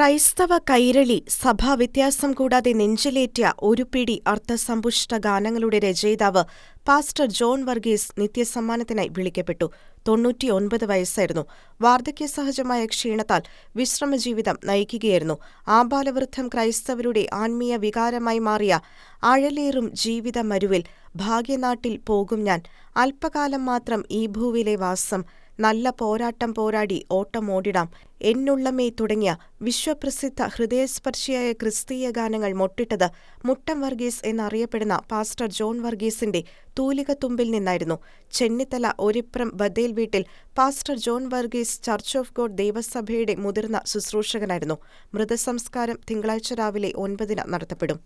ക്രൈസ്തവ കൈരളി സഭാ വ്യത്യാസം കൂടാതെ നെഞ്ചിലേറ്റിയ ഒരു പിടി അർത്ഥസമ്പുഷ്ട ഗാനങ്ങളുടെ രചയിതാവ് പാസ്റ്റർ ജോൺ വർഗീസ് നിത്യസമ്മാനത്തിനായി വിളിക്കപ്പെട്ടു. തൊണ്ണൂറ്റിയൊൻപത് വയസ്സായിരുന്നു. വാർദ്ധക്യ വാർദ്ധക്യസഹജമായ ക്ഷീണത്താൽ വിശ്രമജീവിതം നയിക്കുകയായിരുന്നു. ആബാലവൃദ്ധം ക്രൈസ്തവരുടെ ആത്മീയ വികാരമായി മാറിയ അഴലേറും ജീവിതമരുവിൽ ഭാഗ്യനാട്ടിൽ പോകും ഞാൻ, അല്പകാലം മാത്രം ഈ ഭൂവിലെ വാസം, നല്ല പോരാട്ടം പോരാടി ഓട്ടമോടിടാം എന്നുള്ളമേ തുടങ്ങിയ വിശ്വപ്രസിദ്ധ ഹൃദയസ്പർശിയായ ക്രിസ്തീയ ഗാനങ്ങൾ മൊട്ടിട്ടത് മുട്ടം വർഗീസ് എന്നറിയപ്പെടുന്ന പാസ്റ്റർ ജോൺ വർഗീസിന്റെ തൂലിക തുമ്പിൽ നിന്നായിരുന്നു. ചെന്നിത്തല ഒരിപ്രം ബദേൽ വീട്ടിൽ pastor John Varghese church of God ദേവസഭയുടെ മുതിർന്ന ശുശ്രൂഷകനായിരുന്നു. മൃതസംസ്കാരം തിങ്കളാഴ്ച രാവിലെ ഒൻപതിന് നടത്തപ്പെടും.